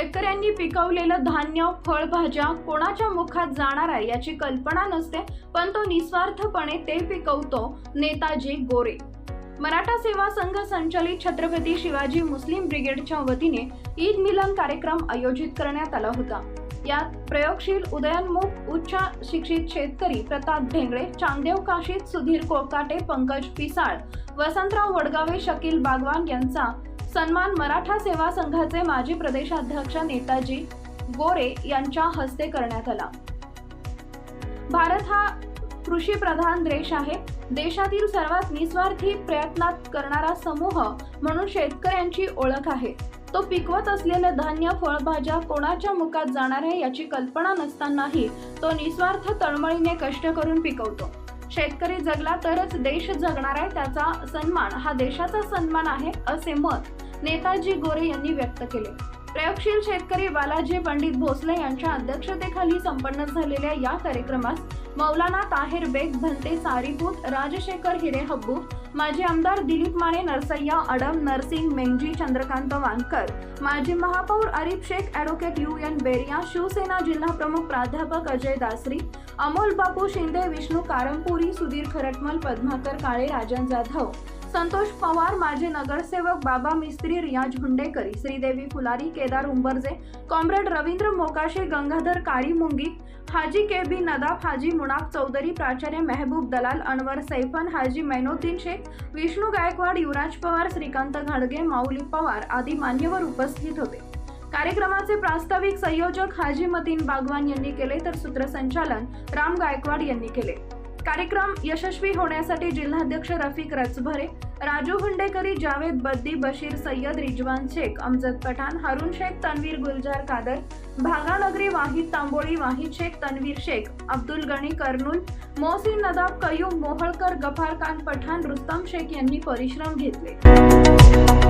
शेतकऱ्यांनी पिकवलेलं धान्य फळभाज्या कोणाच्या मुखात जाणार आहे याची कल्पना नसते पण तो निस्वार्थपणे ते पिकवतो नेताजी गोरे. मराठा सेवा संघ संचलित छत्रपती शिवाजी मुस्लिम ब्रिगेडच्या वतीने ईद मिलन कार्यक्रम आयोजित करण्यात आला होता. यात प्रयोगशील उदयोन्मुख उच्च शिक्षित शेतकरी प्रताप ढेंगळे चांगदेव काशीत सुधीर कोकाटे पंकज पिसाळ वसंतराव वडगावे शकील बागवान यांचा सन्मान मराठा सेवा संघाचे माजी प्रदेशाध्यक्ष नेताजी गोरे यांच्या हस्ते करण्यात आला. भारत हा कृषी प्रधान देश आहे. देशातील सर्वात निस्वार्थी प्रयत्नात करणारा समूह म्हणून शेतकऱ्यांची ओळख आहे. तो पिकवत असलेलं धान्य फळभाज्या कोणाच्या मुखात जाणार आहे याची कल्पना नसतानाही तो निस्वार्थ तळमळीने कष्ट करून पिकवतो. शेतकरी जगला तरच देश जगणार आहे त्याचा सन्मान हा देशाचा सन्मान आहे असे मत नेताजी गोरे यांनी व्यक्त केले. प्रयोगशील शेतकरी बालाजी पंडित भोसले यांच्या अध्यक्षतेखाली संपन्न झालेल्या या कार्यक्रमास मौलाना ताहेर बेग भंते सारीपूत राजशेखर हिरे हब्बू माजी आमदार दिलीप माने नरसय्या अडम नरसिंग मेंगजी चंद्रकांत वानकर माजी महापौर Arif Shaikh advocate U N Beria Shivsena जिल्हा प्रमुख प्राध्यापक अजय दासरी अमोल बापू शिंदे विष्णू कारंपुरी सुधीर खरटमल पद्माकर काळे राजन जाधव संतोष पवार माजी नगरसेवक बाबा मिस्त्री रियाज हुंडेकरी श्रीदेवी फुलारी केदार उंबरजे कॉम्रेड रवींद्र मोकाशे गंगाधर काळी मुंगी हाजी के बी नदाफ हाजी मुनाफ चौधरी प्राचार्य मेहबूब दलाल अनवर सैफन हाजी मैनोद्दीन शेख विष्णू गायकवाड युवराज पवार श्रीकांत घाडगे माऊली पवार आदी मान्यवर उपस्थित होते. कार्यक्रमाचे प्रास्ताविक संयोजक हाजी मतीन बागवान यांनी केले तर सूत्रसंचालन राम गायकवाड यांनी केले. कार्यक्रम यशस्वी होण्यासाठी जिल्हाध्यक्ष रफिक रचभरे राजू हुंडेकरी जावेद बद्दी बशीर सय्यद रिजवान शेख अमजद पठाण हरुण शेख तन्वीर गुलजार कादर भागानगरी वाहिद तांबोळी वाहिद शेख तन्वीर शेख अब्दुल गणी कर्नूल मोहसिन नदाब कयूम मोहळकर गफार खान पठाण रुस्तम शेख यांनी परिश्रम घेतले.